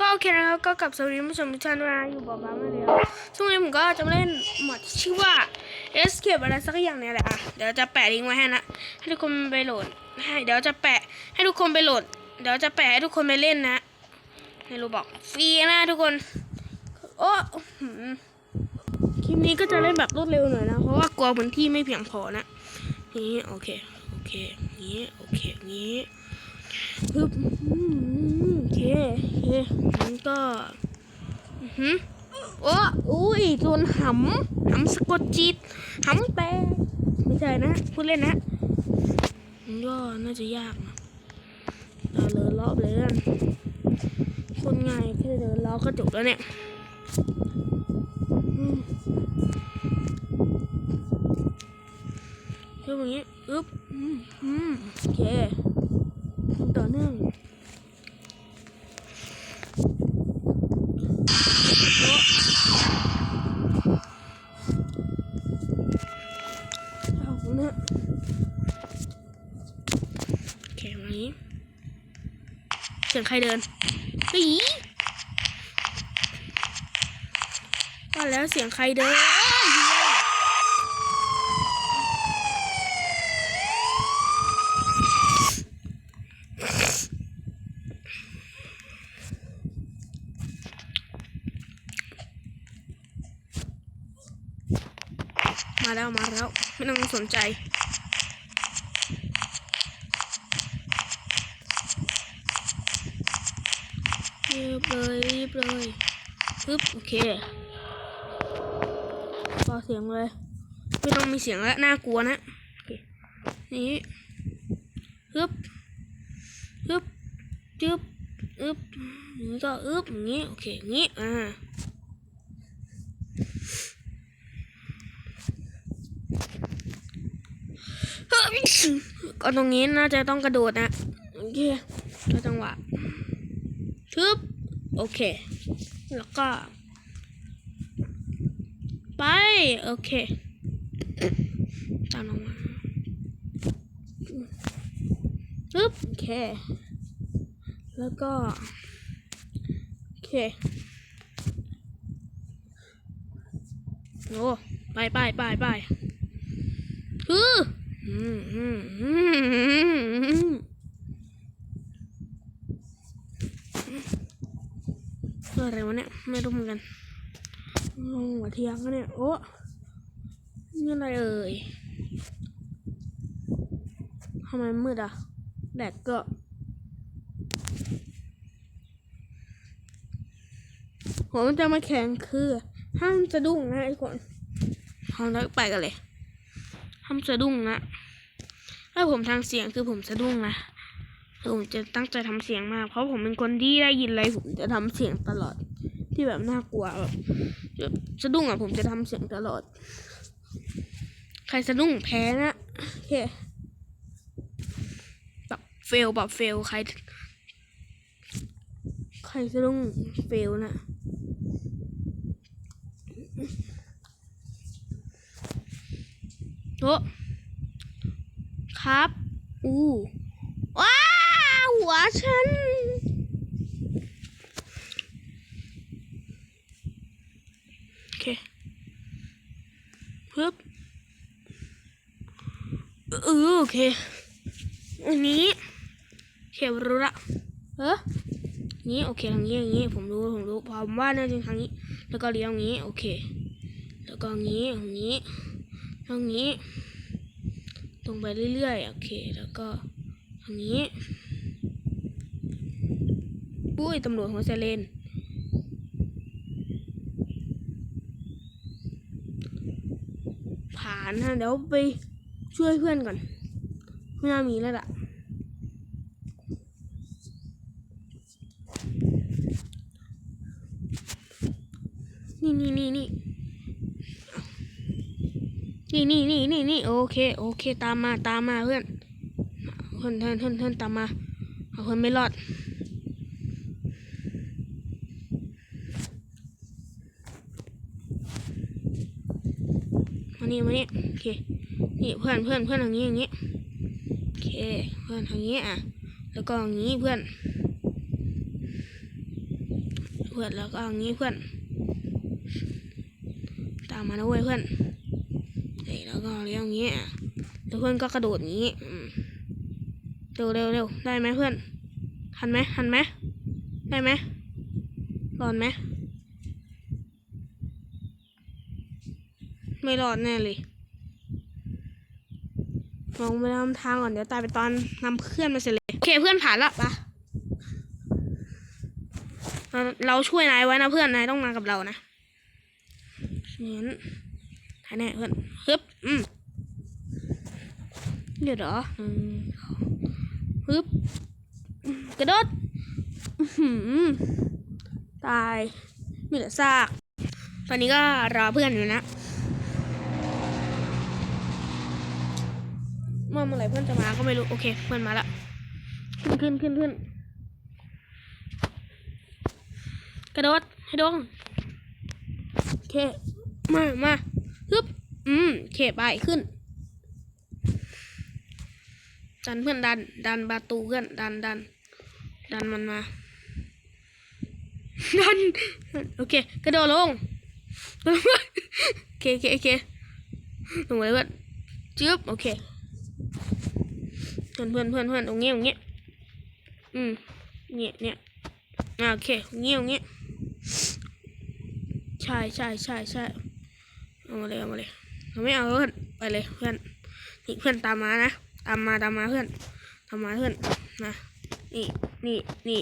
ก็โอเคนะครับก็กลับสวัสดีผู้ชมทุกท่านนะอยู่บอกบ้ามาแล้วช่วงนี้ผมก็จะมาเล่นหมดชื่อว่า Escape อะไรสักอย่างเนี่ยแหละอะเดี๋ยวจะแปะลิงก์ไว้ให้นะให้ทุกคนไปโหลดให้เดี๋ยวจะแปะให้ทุกคนไปโหลด เดี๋ยวจะแปะให้ทุกคนไปเล่นนะในรูบอกฟรีนะทุกคนโอ้หืมคลิปนี้ก็จะเล่นแบบรวดเร็วหน่อยนะเพราะว่ากลัวพื้นที่ไม่เพียงพอนะนี่โอเคโอเคนี้โอเคนี้ปึ๊บ เคโอเคงั้นก็อือหือโอ้อุ้ยโดนหำหำสะกดจิตหำแปลไม่ใช่นะพูดเล่นนะมันก็น่าจะยากนะเอาเลยรอบเลยกันคนง่ายแค่เดินล้อก็จบแล้วเนี่ยอืมเท่านี้อึ๊บอืมอืมโอเคต่อเนื่องเอาเนะโอเควันนี้ เสียง ใครเดินปีว่าแล้วเสียงใครเดินมาแล้วมาแล้ว ไม่ต้องสนใจ รีบเลยรีบเลยปึ๊บโอเคพอเสียงเลยไม่ต้องมีเสียงแล้วน่ากลัวนะนี่ฮึบฮึบจึ๊บอึ๊บนี่ก็อึ๊บอย่างนี้โอเคอย่างนี้อ่าก็ตรงนี้น่าจะต้องกระโดดนะโอเคจังหวะ ทึบโอเค แล้วก็ ไป โอเคตามลงมาทึบโอเค แล้วก็ โอเคโอ้ไปไปไปไปฮึอืมอืมอืมอืม อะไรวะเนี่ยไม่รู้เหมือนกันงงหัวเทียงแล้วเนี่ยโอ้นี่อะไรเอ่ยทำไมมืดอะแดดก็ผมจะมาแข่งคือห้ามสะดุ้งนะทุกคนทำแล้วไปกันเลยห้ามสะดุ้งนะถ้าผมทางเสียงคือผมสะดุ้งนะ คือผมจะตั้งใจทำเสียงมาก เพราะผมเป็นคนที่ได้ยินอะไรผมจะทำเสียงตลอด ที่แบบน่ากลัวแบบสะดุ้งอะผมจะทำเสียงตลอด ใครสะดุ้งแพ้นะโอเคแบบเฟลแบบเฟลใคร ใครสะดุ้งเฟลนะโอ้ครับ อู้ว้า วฉัน โอเคปึ๊บเออโอเค อันนี้โอเครู้ละเออนี้โอเคทางนี้อย่างนี้ผมรู้ผมรู้ผมว่าน่าจะทางนี้ แล้วก็เลี้ยวงี้โอเค แล้วก็อย่างนี้อย่างนี้ตรงนี้ ตรงไปเรื่อยๆโอเค แล้วก็ทางนี้ ปุ้ยตำรวจหัวไซเรนผ่านนะเดี๋ยวไปช่วยเพื่อนก่อนไม่น่ามีแล้วล่ะนี่นี่นี่นี่นี่นี่นี่นี่นี่โอเคโอเคตามมาตามมาเพื่อนเพื่อนเพื่อนเพื่อนเพื่อนตามมาเอาเพื่อนไม่รอด นี่มานี่โอเคนี่เพื่อนเพื่อนเพื่อนทางนี้อย่างนี้โอเคเพื่อนทางนี้อะแล้วก็อย่างนี้เพื่อน เพื่อนแล้วก็อย่างนี้เพื่อน ตามมานะเว้ยเพื่อนแล้วก็เลี้ยวอย่างนี้อะแล้วเพื่อนก็กระโดดอย่างนี้เร็วเร็วเร็วได้ไหมเพื่อนทันไหมทันไหมได้ไหมรอดไหม ไม่รอดแน่เลยลองไปทำทางก่อนเดี๋ยวตายไปตอนนำเพื่อนมาเสร็จเลย โอเคเพื่อนผ่านละปะเราช่วยนายไว้นะเพื่อนนายต้องมากับเรานะงั้นถ่ายแน่เพื่อนฮึบอืมเดี๋ยวเหรออืมฮึบกระโดดตายมีแต่ซาก ตอนนี้ก็รอเพื่อนอยู่นะ เมื่อเมื่อไหร่เพื่อนจะมาก็ไม่รู้ โอเค เพื่อนมาละขึ้นขึ้นขึ้นขึ้นกระโดดให้ดงโอเค มามาฮึบอืมโอเคไปขึ้น ดันเพื่อนดัน ดันประตูเพื่อนดันดันดันมันมา ดัน โอเค กระโดดลงโอเคโอเคโอเคลงไปเลยเพื่อนจึ๊บโอเค พื่อนเพื่อนเพื่อนเพื่อนตรงนี้ตรงนี้ยอืมเนี่ยเนี่ยอ่าโอเคตรงนี้ตรงนี้ยใช่ใช่ใช่ใช่เอามาเลยเอามาเลยเราไม่เอาเพื่อนไปเลยเพื่อนนี่เพื่อนตามมานะตามมาตามมาเพื่อนตามมาเพื่อนนะนี่นี่นี่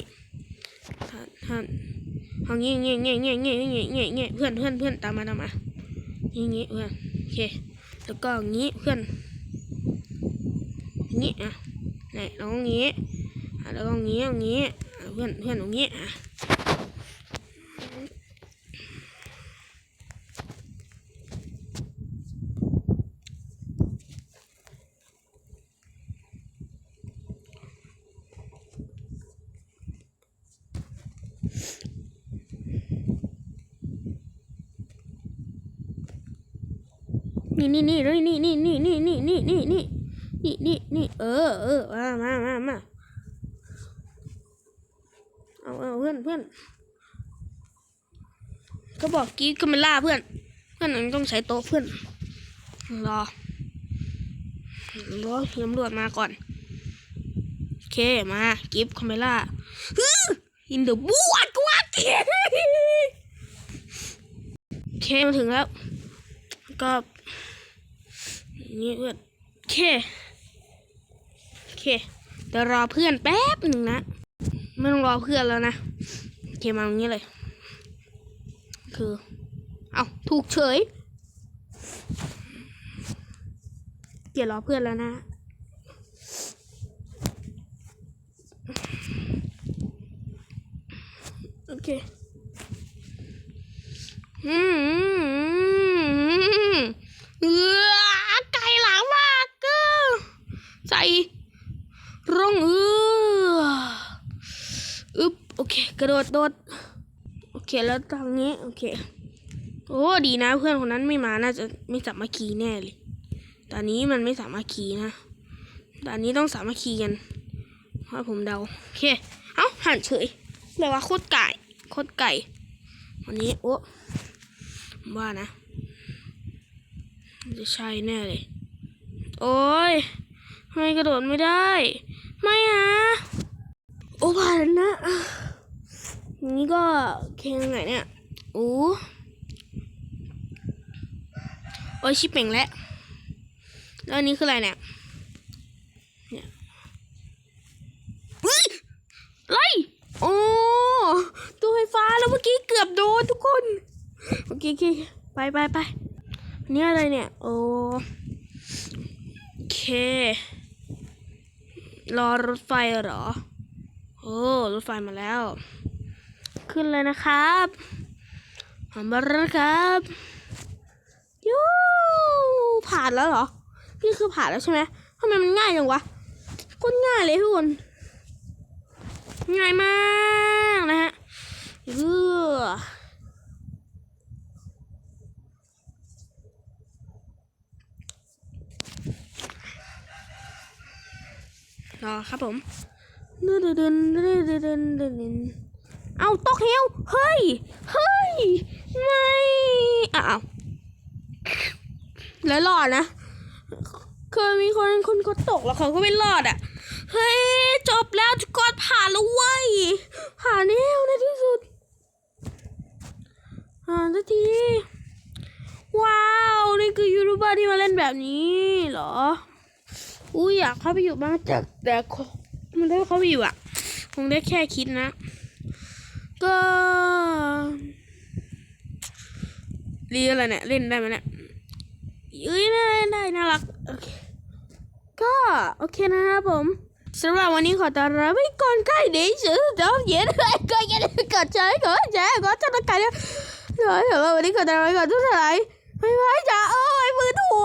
ท่านท่านเอางี้งี้งี้งี้งี้งี้งี้งี้เพื่อนเพื่อนเพื่อนตามมาตามมางี้งี้เพื่อนโอเคแล้วก็งี้เพื่อน งี้อะไหนลองงี้อะแล้วก็งี้เอางี้อะเพื่อนเพื่อนตรงนี้อะนี่นี่นี่นี่นี่นี่นี่นี่นี่นี่ นี่นี่นี่เออเออมามามามาเอาเอาเพื่อนเพื่อนก็บอกกี้ก็มาล่าเพื่อน เพื่อนต้องใช้โต๊ะเพื่อน รอ รอตำรวจมาก่อน โอเค มากิฟคาเมล่าอินเดอะบูดกวาเกยโอเคมาถึงแล้ว ก็นี่เพื่อนโอเค เคเดี๋ยวรอเพื่อนแป๊บหนึ่งนะไม่ต้องรอเพื่อนแล้วนะโอเคมาตรงนี้เลย คือ เอาถูกเฉยเดี๋ยวรอเพื่อนแล้วนะโอเคอืมเออไก่หลังมากกอใส่ ร่องเอออึบโอเค กระโดดโดดโอเคแล้วทางนี้ โอเค โอ้ดีนะ เพื่อนคนนั้นไม่มาน่าจะไม่สามัคคีแน่เลยตอนนี้มันไม่สามัคคีนะตอนนี้ต้องสามัคคีกันเพราะผมเดาโอเค เอ้าหันเฉยแปลว่าโคตรไก่โคตรไก่วันนี้โอ้ว่านะจะใช่แน่เลย โอ้ยทำไมกระโดดไม่ได้ ไม่อะโอ้ผ่านนะนี้ก็เคงไหนเนี่ยโอ้โอ้ยชิปเป่งแล้วแล้วนี้คืออะไรเนี่ยเนี่ยไรโอ้ตัวไฟฟ้าแล้วเมื่อกี้เกือบโดนทุกคนโอเคโอเคไปไปไปนี่อะไรเนี่ยโอเค รอรถไฟเหรอ โอ้รถไฟมาแล้ว ขึ้นเลยนะครับหอมบัลล์ครับยูผ่านแล้วเหรอ นี่คือผ่านแล้วใช่ไหมทำไมมันง่ายจังวะโคนง่ายเลยทุกคน ง่ายมากนะฮะเออ รอครับผมดึนดึนดึนดึนดึนดึนเอาตกเหวเฮ้ย เฮ้ย ไม่อ้าวแล้วรอดนะ เคยมีคนคนเขาตกแล้วเขาก็ไม่รอดอะ เฮ้ย จบแล้วทุกคนผ่านแล้วเว้ย ผ่านแล้วในที่สุด ผ่านสักที ว้าว นี่คือยูทูบเบอร์ที่มาเล่นแบบนี้ อุ้ยอยากเข้าไปอยู่บ้างแต่แต่มันได้เข้าไปอยู่อะ คงได้แค่คิดนะ ก็รีอะไรเนี่ยเล่นได้ไหมเนี่ยเอ้ยได้ได้น่ารักโอเคก็โอเคนะครับผมสำหรับวันนี้ขอต้อนรับไปก่อนใกล้ดี๋ยวซื้อเดี๋ยวเย็นเลยก็อย่าลืมกดแชร์กดแชร์กดติดตามกันด้วยเดี๋ยววันนี้ขอต้อนรับไปก่อนทุกท่านบ๊ายบายจ้าเอ้ยมือถู